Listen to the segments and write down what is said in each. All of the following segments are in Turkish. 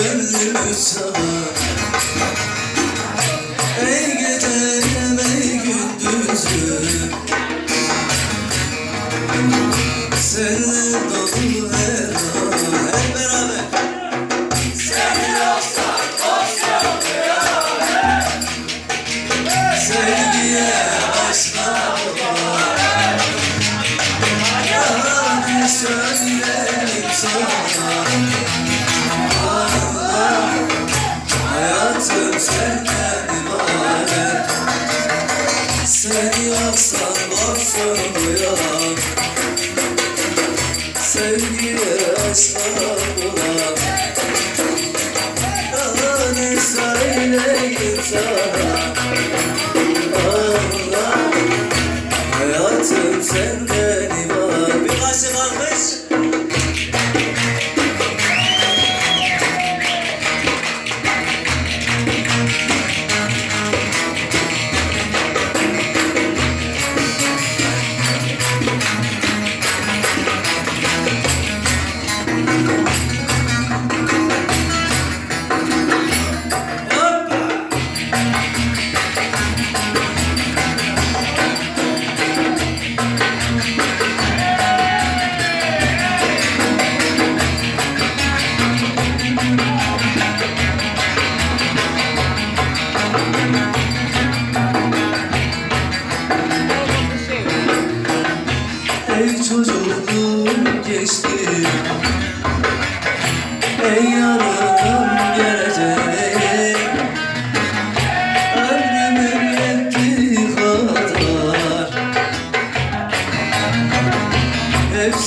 uçağa Ey gecem ey gündüzüm Seninle dolu Hep beraber. Sevgiye aşka Yani söyleyeyim sana senden ibaret Seni yoksan borçlu uyan Sevgiye aşka bulan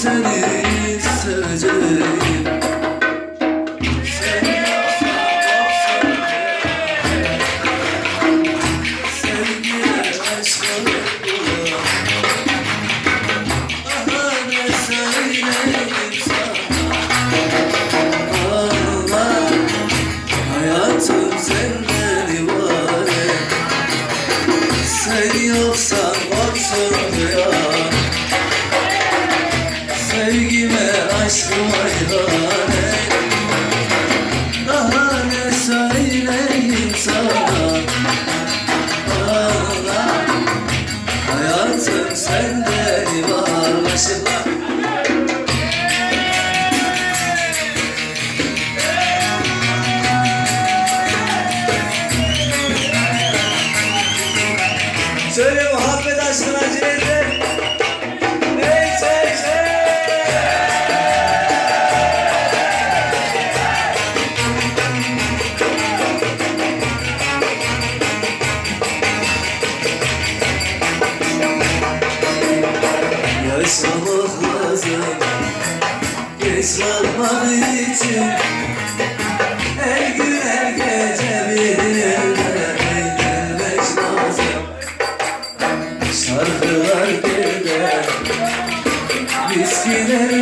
seni seveceğim. Seni Sevgiye aşka bulan Bahane söyleyeyim sana Allah Hayatım senden ibaret Sen yoksan Söyle muhabbet aşkına Ceylan Ey Ceylan Yaşamak lazım Geç için Her gün Şarkılar birde Viskiler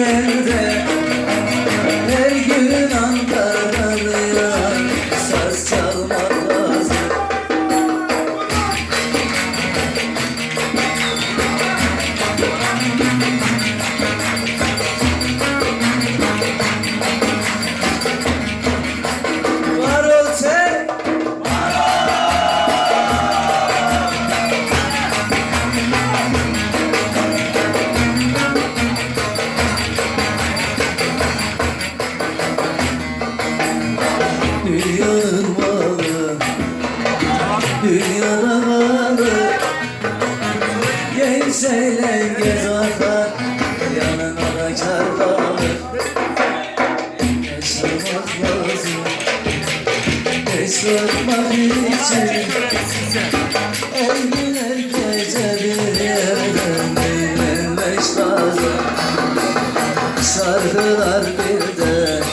Sardılar bir de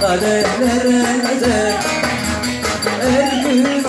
Kaderlere de Her gün